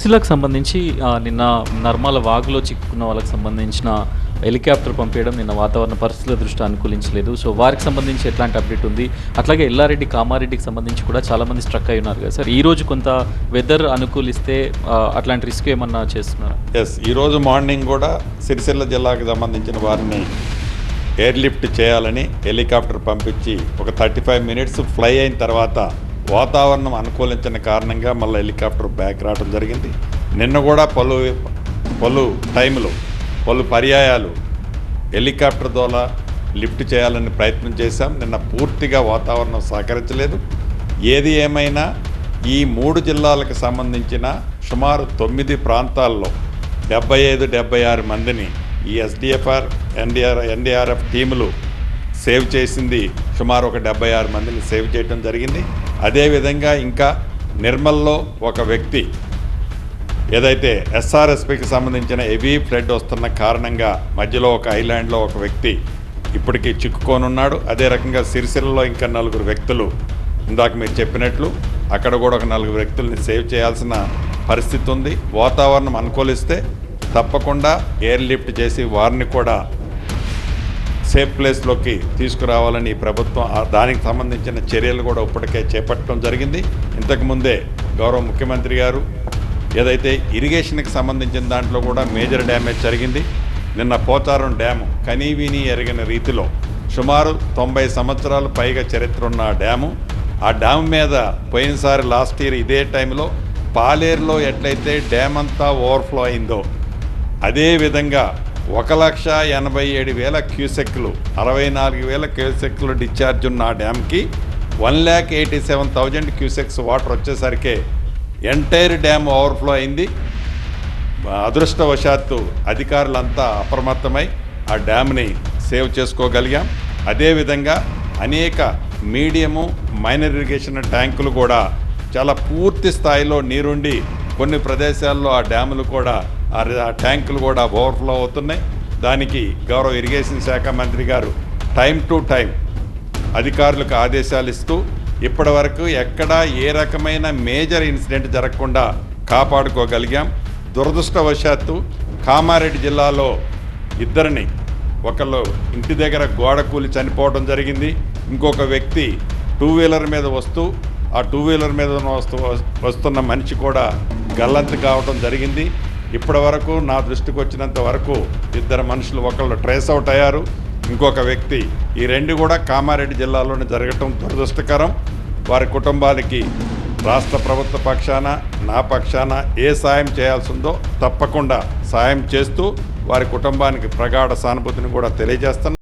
సిలకు సంబంధించి నిన్న నర్మాల వాగులో చిక్కుకున్న వాళ్ళకి సంబంధించిన హెలికాప్టర్ పంపించడం నిన్న వాతావరణ పరిస్థితుల దృష్టి అనుకూలించలేదు. సో వారికి సంబంధించి ఎట్లాంటి అప్డేట్ ఉంది? అట్లాగే ఎల్లారెడ్డి కామారెడ్డికి సంబంధించి కూడా చాలామంది స్ట్రక్ అయి ఉన్నారు కదా సార్. ఈ రోజు కొంత వెదర్ అనుకూలిస్తే అట్లాంటి రిస్క్ ఏమన్నా చేస్తున్నారా? ఎస్ ఈరోజు మార్నింగ్ కూడా సిరిసిల్ల జిల్లాకు సంబంధించిన వారిని ఎయిర్లిఫ్ట్ చేయాలని హెలికాప్టర్ పంపించి ఒక థర్టీ ఫైవ్ మినిట్స్ ఫ్లై అయిన తర్వాత వాతావరణం అనుకూలించిన కారణంగా మళ్ళీ హెలికాప్టర్ బ్యాక్ రావడం జరిగింది. నిన్న కూడా పలు పలు టైంలో పలు పర్యాయాలు హెలికాప్టర్ ద్వారా లిఫ్ట్ చేయాలని ప్రయత్నం చేశాం. నిన్న పూర్తిగా వాతావరణం సహకరించలేదు. ఏది ఏమైనా ఈ మూడు జిల్లాలకు సంబంధించిన సుమారు తొమ్మిది ప్రాంతాల్లో డెబ్బై ఐదు డెబ్బై ఆరు మందిని ఈ ఎస్డిఎఫ్ఆర్ ఎన్డీఆర్ ఎన్డీఆర్ఎఫ్ టీములు సేవ్ చేసింది. సుమారు ఒక డెబ్బై ఆరు మందిని సేవ్ చేయడం జరిగింది. అదేవిధంగా ఇంకా నిర్మల్లో ఒక వ్యక్తి ఏదైతే ఎస్ఆర్ఎస్పికి సంబంధించిన హెవీ ఫ్లడ్ వస్తున్న కారణంగా మధ్యలో ఒక ఐలాండ్లో ఒక వ్యక్తి ఇప్పటికీ చిక్కుకోనున్నాడు. అదే రకంగా సిరిసిల్లలో ఇంకా నలుగురు వ్యక్తులు ఇందాక మీరు చెప్పినట్లు అక్కడ కూడా ఒక నలుగురు వ్యక్తుల్ని సేవ్ చేయాల్సిన పరిస్థితి ఉంది. వాతావరణం అనుకూలిస్తే తప్పకుండా ఎయిర్ లిఫ్ట్ చేసి వారిని కూడా సేఫ్ ప్లేస్లోకి తీసుకురావాలని ప్రభుత్వం దానికి సంబంధించిన చర్యలు కూడా ఇప్పటికే చేపట్టడం జరిగింది. ఇంతకుముందే గౌరవ ముఖ్యమంత్రి గారు ఏదైతే ఇరిగేషన్కి సంబంధించిన దాంట్లో కూడా మేజర్ డ్యామేజ్ జరిగింది. నిన్న పోచారం డ్యాము కనీవిని ఎరిగిన రీతిలో సుమారు తొంభై సంవత్సరాలు పైగా చరిత్ర ఉన్న ఆ డ్యాము. ఆ డ్యామ్ మీద పోయినసారి లాస్ట్ ఇయర్ ఇదే టైంలో పాలేరులో ఎట్లయితే డ్యామ్ అంతా ఓవర్ఫ్లో అయిందో అదేవిధంగా ఒక లక్ష ఎనభై ఏడు వేల క్యూసెక్లు అరవై నాలుగు వేల క్యూసెక్లు డిశ్చార్జ్ ఉన్న ఆ డ్యామ్కి one lakh eighty seven thousand cusecs water వచ్చేసరికి ఎంటైర్ డ్యామ్ ఓవర్ఫ్లో అయింది. అదృష్టవశాత్తు అధికారులంతా అప్రమత్తమై ఆ డ్యామ్ని సేవ్ చేసుకోగలిగాం. అదేవిధంగా అనేక మీడియము మైనర్ ఇరిగేషన్ ట్యాంకులు కూడా చాలా పూర్తి స్థాయిలో నీరుండి కొన్ని ప్రదేశాల్లో ఆ డ్యాములు కూడా ఆ ట్యాంకులు కూడా ఓవర్ఫ్లో అవుతున్నాయి. దానికి గౌరవ ఇరిగేషన్ శాఖ మంత్రి గారు టైం టు టైం అధికారులకు ఆదేశాలు ఇస్తూ ఇప్పటి వరకు ఎక్కడా ఏ రకమైన మేజర్ ఇన్సిడెంట్ జరగకుండా కాపాడుకోగలిగాం. దురదృష్టవశాత్తు కామారెడ్డి జిల్లాలో ఇద్దరిని ఒకళ్ళు ఇంటి దగ్గర గోడ కూలి చనిపోవడం జరిగింది. ఇంకొక వ్యక్తి టూ వీలర్ మీద వస్తూ ఆ టూ వీలర్ మీద వస్తూ వస్తున్న మనిషి కూడా గల్లంతు కావడం జరిగింది. ఇప్పటి వరకు నా దృష్టికి వచ్చినంత వరకు ఇద్దరు మనుషులు ఒకళ్ళు ట్రేస్ అవుట్ అయ్యారు. ఇంకొక వ్యక్తి ఈ రెండు కూడా కామారెడ్డి జిల్లాలోనే జరగటం దురదృష్టకరం. వారి కుటుంబాలకి రాష్ట్ర ప్రభుత్వ పక్షాన నా పక్షాన ఏ సాయం చేయాల్సి ఉందో తప్పకుండా సాయం చేస్తూ వారి కుటుంబానికి ప్రగాఢ సానుభూతిని కూడా తెలియజేస్తున్నాను